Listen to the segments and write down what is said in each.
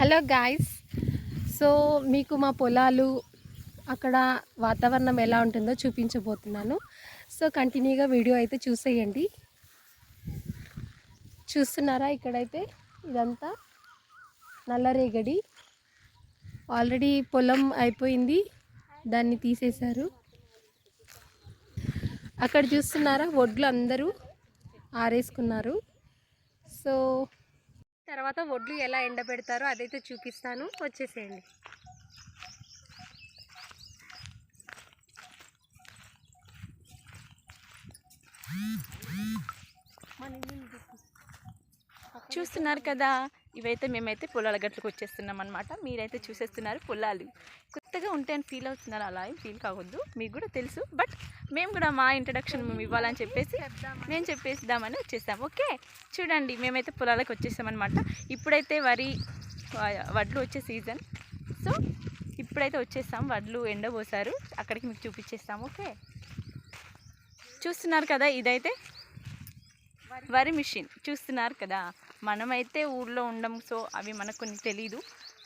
Hello guys. So మీకు మా పొలాలు అక్కడ వాతావరణం ఎలా ఉంటుందో చూపించబోతున్నాను. సో కంటిన్యూగా వీడియో అయితే చూసేయండి. చూస్తున్నారా ఇక్కడైతే? ఇదంతా నల్లరేగడి. ఆల్రెడీ పొలం అయిపోయింది. దాన్ని తీసేశారు. అక్కడ చూస్తున్నారా? వడ్లు అందరూ ఆరేసుకున్నారు. సో తర్వాత వడ్లు ఎలా ఎండబెడతారో అదైతే చూపిస్తాను. వచ్చేసేయండి. చూస్తున్నారు కదా ఇవైతే మేమైతే పొలాల గట్లకు వచ్చేస్తున్నాం అనమాట మీరైతే చూసేస్తున్నారు పొలాలు. కొత్తగా ఉంటే అని ఫీల్ అవుతున్నారు అలా ఏం ఫీల్ కావద్దు. మీకు కూడా తెలుసు బట్ మేము కూడా మా ఇంట్రడక్షన్ మేము ఇవ్వాలని చెప్పేసి మేము చెప్పేసిద్దామని వచ్చేసాం. ఓకే? చూడండి మేమైతే పొలాలకు వచ్చేసామన్నమాట. ఇప్పుడైతే వరి వడ్లు వచ్చే సీజన్ సో ఇప్పుడైతే వచ్చేసాం. వడ్లు ఎండబోసారు అక్కడికి మీకు చూపించేస్తాం ఓకే? చూస్తున్నారు కదా ఇదైతే? వరి మిషన్. చూస్తున్నారు కదా? మనమైతే ఊళ్ళో ఉండం సో అవి మనకు కొన్ని తెలీదు.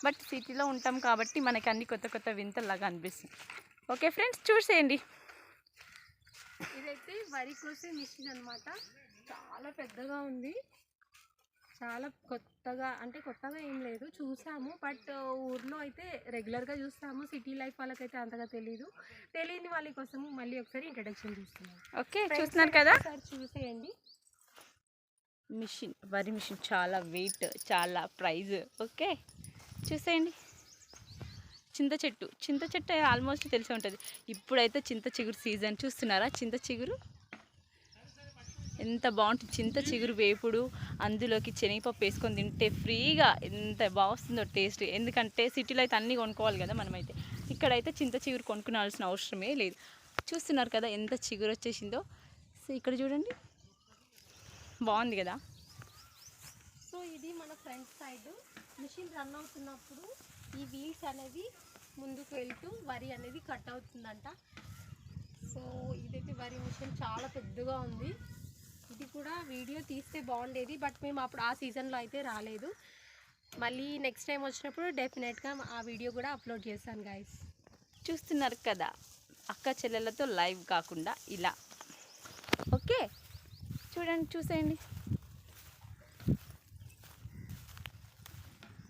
బట్ సిటీలో ఉంటాం కాబట్టి మనకి అన్ని కొత్త కొత్త వింతలాగా అనిపిస్తుంది. ఓకే ఫ్రెండ్స్ చూసేయండి. ఇదైతే వరి కోసే మిషన్ అన్నమాట. చాలా పెద్దగా ఉంది. చాలా కొత్తగా అంటే కొత్తగా ఏం లేదు చూసాము. బట్ ఊర్లో అయితే రెగ్యులర్గా చూస్తాము. సిటీ లైఫ్ వాళ్ళకైతే అంతగా తెలియదు తెలియని వాళ్ళ కోసము మళ్ళీ ఒకసారి ఇంట్రడక్షన్ చూస్తున్నాం. ఓకే చూస్తున్నారు కదా? ఒకసారి చూసేయండి. మిషన్ వరి మిషన్ చాలా వెయిట్ చాలా ప్రైజ్ ఓకే చూసేయండి. చింత చెట్టు. చింత చెట్టు ఆల్మోస్ట్ తెలిసే ఉంటుంది. ఇప్పుడైతే చింత చిగురు సీజన్ చూస్తున్నారా? చింత చిగురు? ఎంత బాగుంటుంది. చింత చిగురు వేపుడు అందులోకి శనగపప్పు వేసుకొని తింటే ఫ్రీగా ఎంత బాగుస్తుందో టేస్ట్. ఎందుకంటే సిటీలో అయితే అన్నీ కొనుక్కోవాలి కదా మనమైతే. ఇక్కడైతే చింత చిగురు కొనుక్కునాల్సిన అవసరమే లేదు. చూస్తున్నారు కదా ఎంత చిగురు వచ్చేసిందో. సో ఇక్కడ చూడండి. బాగుంది కదా. సో ఇది మన ఫ్రంట్ సైడ్. మిషన్ రన్ అవుతున్నప్పుడు ఈ వీల్స్ అనేది ముందుకు వెళ్తూ వరి అనేది కట్ అవుతుందంట. సో ఇదైతే వరి మిషన్ చాలా పెద్దగా ఉంది. ఇది కూడా వీడియో తీస్తే బాగుండేది బట్ మేము అప్పుడు ఆ సీజన్లో అయితే రాలేదు. మళ్ళీ నెక్స్ట్ టైం వచ్చినప్పుడు డెఫినెట్గా ఆ వీడియో కూడా అప్లోడ్ చేస్తాను గాయస్ చూస్తున్నారు కదా అక్క చెల్లెలతో లైవ్ కాకుండా ఇలా. ఓకే చూడండి చూసేయండి.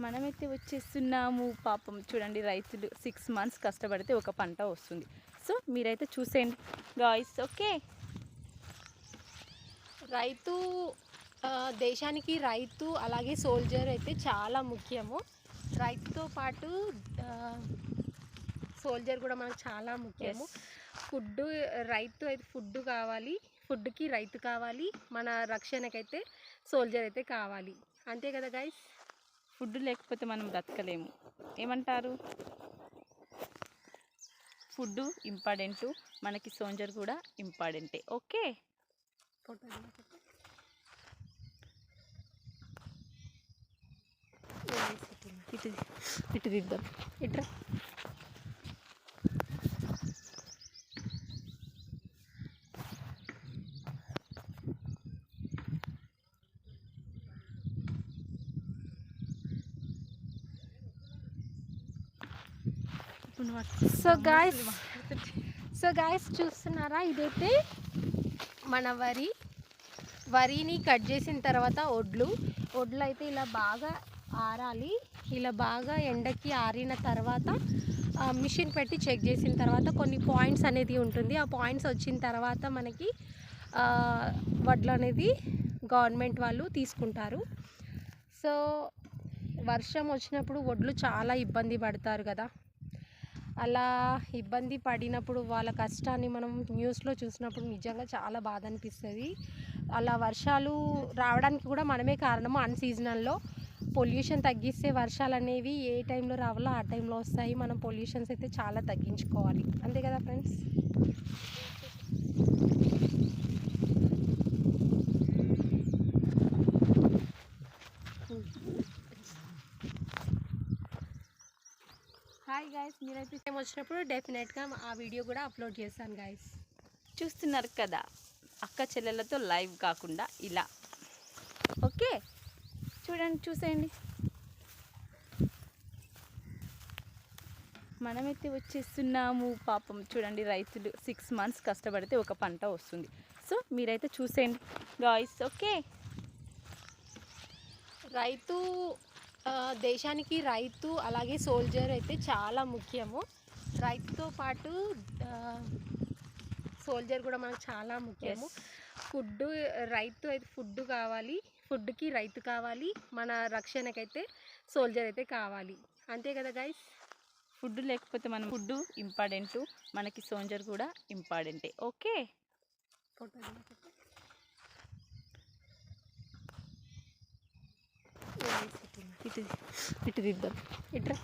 మనమైతే వచ్చేస్తున్నాము. పాపం చూడండి రైతులు సిక్స్ మంత్స్ కష్టపడితే ఒక పంట వస్తుంది. సో మీరైతే చూసేయండి. గాయస్ ఓకే రైతు దేశానికి రైతు అలాగే సోల్జర్ అయితే చాలా ముఖ్యము. రైతుతో పాటు సోల్జర్ కూడా మనకు చాలా ముఖ్యము. ఫుడ్ రైతు అయితే ఫుడ్ కావాలి. ఫుడ్కి రైతు కావాలి. మన రక్షణకైతే సోల్జర్ అయితే కావాలి. అంతే కదా గైస్ ఫుడ్ లేకపోతే మనం బ్రతకలేము. ఏమంటారు? ఫుడ్ ఇంపార్టెంట్ మనకి సోంజర్ కూడా ఇంపార్టెంటే. ఓకే? ఇటు ఇటు దిద్దాం. ఇట్రా సో గాయస్ సో గాయస్ చూస్తున్నారా? ఇదైతే మన వరి. వరిని కట్ చేసిన తర్వాత ఒడ్లు. ఒడ్లు అయితే ఇలా బాగా ఆరాలి. ఇలా బాగా ఎండకి ఆరిన తర్వాత మిషన్ పెట్టి చెక్ చేసిన తర్వాత కొన్ని పాయింట్స్ అనేది ఉంటుంది. ఆ పాయింట్స్ వచ్చిన తర్వాత మనకి వడ్లు అనేది గవర్నమెంట్ వాళ్ళు తీసుకుంటారు. సో వర్షం వచ్చినప్పుడు వడ్లు చాలా ఇబ్బంది పడతారు కదా. అలా ఇబ్బంది పడినప్పుడు వాళ్ళ కష్టాన్ని మనం న్యూస్లో చూసినప్పుడు నిజంగా చాలా బాధ అనిపిస్తుంది. అలా వర్షాలు రావడానికి కూడా మనమే కారణము అన్ సీజనల్లో పొల్యూషన్ తగ్గిస్తే వర్షాలు అనేవి ఏ టైంలో రావాలో ఆ టైంలో వస్తాయి. మనం పొల్యూషన్స్ అయితే చాలా తగ్గించుకోవాలి. అంతే కదా ఫ్రెండ్స్ హాయ్ గాయస్ మీరైతే టైం వచ్చినప్పుడు డెఫినెట్గా ఆ వీడియో కూడా అప్లోడ్ చేశాను గాయస్ చూస్తున్నారు కదా అక్క చెల్లెలతో లైవ్ కాకుండా ఇలా. ఓకే చూడండి చూసేయండి. మనమైతే వచ్చేస్తున్నాము పాపం చూడండి రైతులు సిక్స్ మంత్స్ కష్టపడితే ఒక పంట వస్తుంది. సో మీరైతే చూసేయండి గాయస్ ఓకే. రైతు దేశానికి రైతు అలాగే సోల్జర్ అయితే చాలా ముఖ్యము. రైతుతో పాటు సోల్జర్ కూడా మనకు చాలా ముఖ్యము. ఫుడ్ రైతు అయితే ఫుడ్ కావాలి ఫుడ్కి రైతు కావాలి మన రక్షణకైతే సోల్జర్ అయితే కావాలి. అంతే కదా గైస్ ఫుడ్ లేకపోతే మనం ఫుడ్ ఇంపార్టెంట్ మనకి సోంజర్ కూడా ఇంపార్టెంటే. ఓకే? ఇటు ఇటు దిద్దాం. ఇట్రా.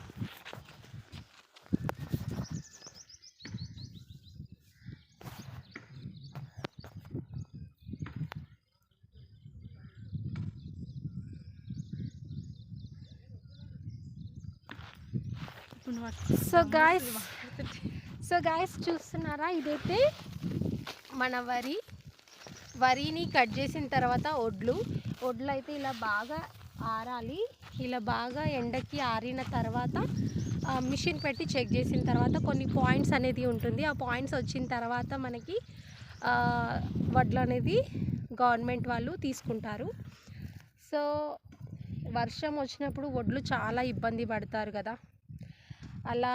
సో గాయస్ సో గాయస్ చూస్తున్నారా? ఇదైతే మన వరి. వరిని కట్ చేసిన తర్వాత ఒడ్లు. ఒడ్లు అయితే ఇలా బాగా ఆరాలి. ఇలా బాగా ఎండకి ఆరిన తర్వాత మిషన్ పెట్టి చెక్ చేసిన తర్వాత కొన్ని పాయింట్స్ అనేది ఉంటుంది. ఆ పాయింట్స్ వచ్చిన తర్వాత మనకి వడ్లు అనేది గవర్నమెంట్ వాళ్ళు తీసుకుంటారు. సో వర్షం వచ్చినప్పుడు వడ్లు చాలా ఇబ్బంది పడతారు కదా. అలా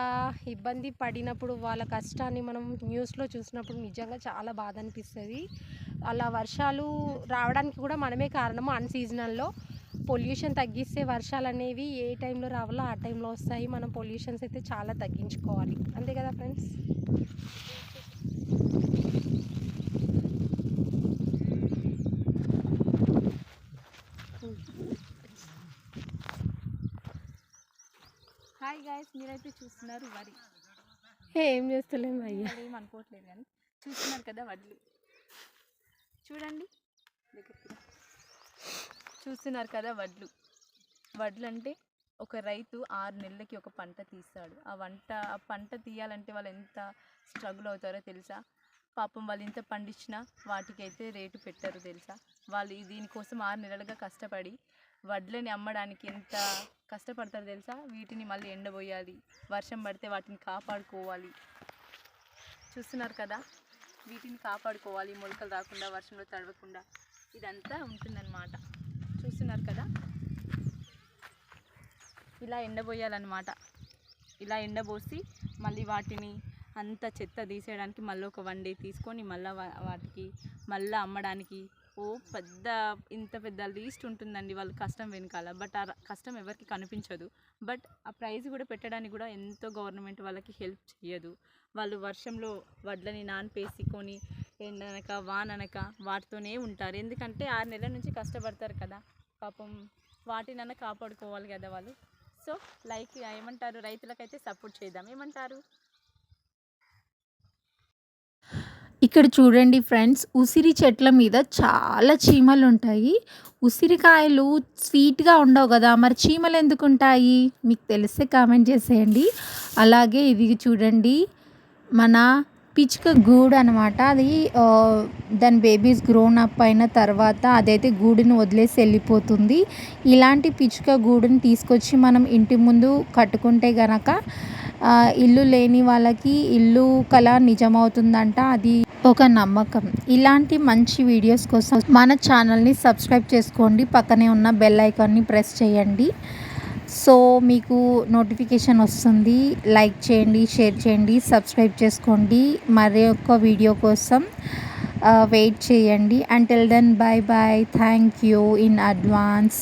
ఇబ్బంది పడినప్పుడు వాళ్ళ కష్టాన్ని మనం న్యూస్లో చూసినప్పుడు నిజంగా చాలా బాధ అనిపిస్తుంది. అలా వర్షాలు రావడానికి కూడా మనమే కారణము అన్సీజనల్లో. పొల్యూషన్ తగ్గిస్తే వర్షాలు అనేవి ఏ టైంలో రావాలో ఆ టైంలో వస్తాయి. మనం పొల్యూషన్స్ అయితే చాలా తగ్గించుకోవాలి. అంతే కదా ఫ్రెండ్స్? హాయ్ గాయస్ మీరైతే చూస్తున్నారు వరి. ఏం చేస్తలేము అయ్యా. ఏం అనుకోవట్లేదు కానీ చూస్తున్నారు కదా వడ్లు. చూడండి. దగ్గరికి. చూస్తున్నారు కదా వడ్లు. వడ్లు అంటే ఒక రైతు ఆరు నెలలకి ఒక పంట తీస్తాడు. ఆ వంట ఆ పంట తీయాలంటే వాళ్ళు ఎంత స్ట్రగుల్ అవుతారో తెలుసా? పాపం వాళ్ళు ఇంత పండించినా వాటికైతే రేటు పెట్టారు తెలుసా? వాళ్ళు దీనికోసం ఆరు నెలలుగా కష్టపడి వడ్లని అమ్మడానికి ఎంత కష్టపడతారు తెలుసా? వీటిని మళ్ళీ ఎండబోయాలి. వర్షం పడితే వాటిని కాపాడుకోవాలి. చూస్తున్నారు కదా? వీటిని కాపాడుకోవాలి. మొలకలు రాకుండా వర్షంలో తడవకుండా. ఇదంతా ఉంటుందన్నమాట. చూస్తున్నారు కదా. ఇలా ఎండబోయాలన్నమాట ఇలా ఎండబోసి మళ్ళీ వాటిని అంత చెత్త తీసేయడానికి మళ్ళీ ఒక వన్ డే తీసుకొని మళ్ళీ వాటికి మళ్ళీ అమ్మడానికి. ఓ పెద్ద ఇంత పెద్ద లీస్ట్ ఉంటుందండి వాళ్ళ కష్టం వెనకాల. బట్ ఆ కష్టం ఎవరికి కనిపించదు. బట్ ఆ ప్రైజ్ కూడా పెట్టడానికి కూడా ఎంతో గవర్నమెంట్ వాళ్ళకి హెల్ప్ చేయదు వాళ్ళు వర్షంలో వడ్లని నానపేసి కొని ఎండనక వాననక వాటితోనే ఉంటారు. ఎందుకంటే ఆరు నెలల నుంచి కష్టపడతారు కదా. పాపం వాటినన్నా కాపాడుకోవాలి కదా వాళ్ళు. సో లైక్ ఏమంటారు? రైతులకైతే సపోర్ట్ చేద్దాం. ఏమంటారు? ఇక్కడ చూడండి ఫ్రెండ్స్ ఉసిరి చెట్ల మీద చాలా చీమలు ఉంటాయి. ఉసిరికాయలు స్వీట్గా ఉండవు కదా మరి చీమలు ఎందుకు ఉంటాయి మీకు తెలిస్తే కామెంట్ చేసేయండి. అలాగే ఇది చూడండి మన పిచ్చుక గూడు అనమాట అది దాని బేబీస్ గ్రోన్ అప్ అయిన తర్వాత అదైతే గూడుని వదిలేసి వెళ్ళిపోతుంది. ఇలాంటి పిచ్చుక గూడుని తీసుకొచ్చి మనం ఇంటి ముందు కట్టుకుంటే గనక ఇల్లు లేని వాళ్ళకి ఇల్లు కళ నిజమవుతుందంట. అది ఒక నమ్మకం. ఇలాంటి మంచి వీడియోస్ కోసం మన ఛానల్ని సబ్స్క్రైబ్ చేసుకోండి. పక్కనే ఉన్న బెల్ ఐకాన్ని ప్రెస్ చేయండి. సో మీకు నోటిఫికేషన్ వస్తుంది లైక్ చేయండి షేర్ చేయండి సబ్స్క్రైబ్ చేసుకోండి. మరి ఒక్క వీడియో కోసం వెయిట్ చేయండి. Until then bye bye thank you in advance